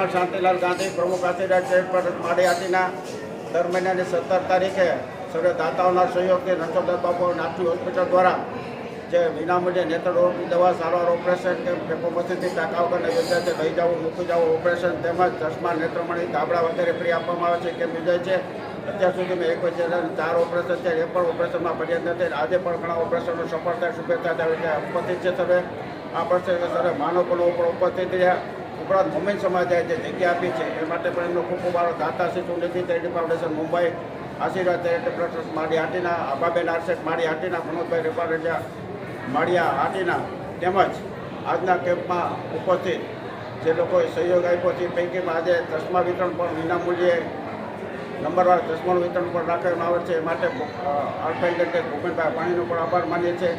Chairman Shantilal Gandhi પ્રમુખ આશીર્વાદ chairperson માડી હાટીના દર મહિનાની સત્તર તારીખે સર્વે દાતાઓના સહયોગથી નંદોદર બાપુ નાથવી હોસ્પિટલ દ્વારા જે વિનામૂલ્યે નેત્રરોગની દવા સારવાર ઓપરેશન કે મશીનથી ટાંકા વગરને વિદ્યાર્થી લઈ જવું મૂકી જવું ઓપરેશન તેમજ ચશ્મા નેત્રમણી ગાબડા વગેરે ફ્રી આપવામાં આવે છે. કેમ યોજાય છે? અત્યાર સુધી મેં એક વચ્ચે ચાર ઓપરેશન છે. એ પણ ઓપરેશનમાં ફરિયાદ નથી. આજે પણ ઘણા ઓપરેશનો સફળતા, શુભેચ્છા થાય એટલે ઉપસ્થિત છે સર્વે. આ પ્રસંગે સર્વે માનવ પણ ઉપસ્થિત રહ્યા. ઉપરાંત મોમેન સમાજે જે જગ્યા આપી છે, એ માટે પણ એમનો ખૂબ ખૂબ આભાર. દાતા શિશુ નિધિ ચેરિટી ફાઉન્ડેશન મુંબઈ, આશીર્વાદ ચેરિટી ટ્રસ્ટ માડી હાટીના, આભાબેન આરસેટ માડી હાટીના પ્રમોદભાઈ રેપારેજા માળિયા હાટીના તેમજ આજના કેમ્પમાં ઉપસ્થિત જે લોકોએ સહયોગ આપ્યો છે પૈકીમાં આજે ચશ્મા વિતરણ પણ વિનામૂલ્યે નંબરવાર ચશ્માનું વિતરણ પણ રાખવામાં આવે છે. એ માટે આર્ફાઇન્ડેન્ટેડ ભૂપેનભાઈ પાણીનો પણ આભાર માનીએ છીએ.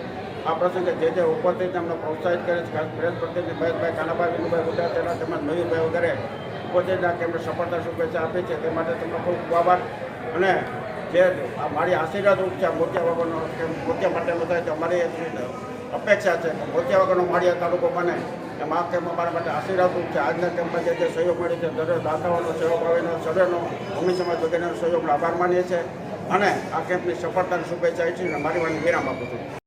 આ પ્રસંગે જે જે ઉપસ્થિત એમને પ્રોત્સાહિત કરે છે પ્રેસ પ્રતિનિધિ મહેશભાઈ કાનાભાઈ, વિનુભાઈ ગુજરાતના તેમજ મયુરભાઈ વગેરે ઉપસ્થિતના કેમ્પને સફળતા શુભેચ્છા આપી છે. તે માટે તેમનો ખૂબ ખૂબ આભાર. અને જે આ મારી આશીર્વાદ રૂપ છે મોતિયા કે મોતિયા માટેનો થાય છે અમારી અપેક્ષા છે કે મોતિયા વગરનો માળિયા તાલુકો બને. એમ આ કેમ્પ અમારા માટે આશીર્વાદ રૂપ છે. આજના કેમ્પમાં જે સહયોગ મળે છે, દરેક દાતાઓનો સહયોગ આવેનો સર્વેનો, ભૂમિ સમાજ વગેરેનો સહયોગનો આભાર માનીએ છીએ. અને આ કેમ્પની સફળતાની શુભેચ્છા ઈચ્છીને મારી વાણી વિરામ આપું છું.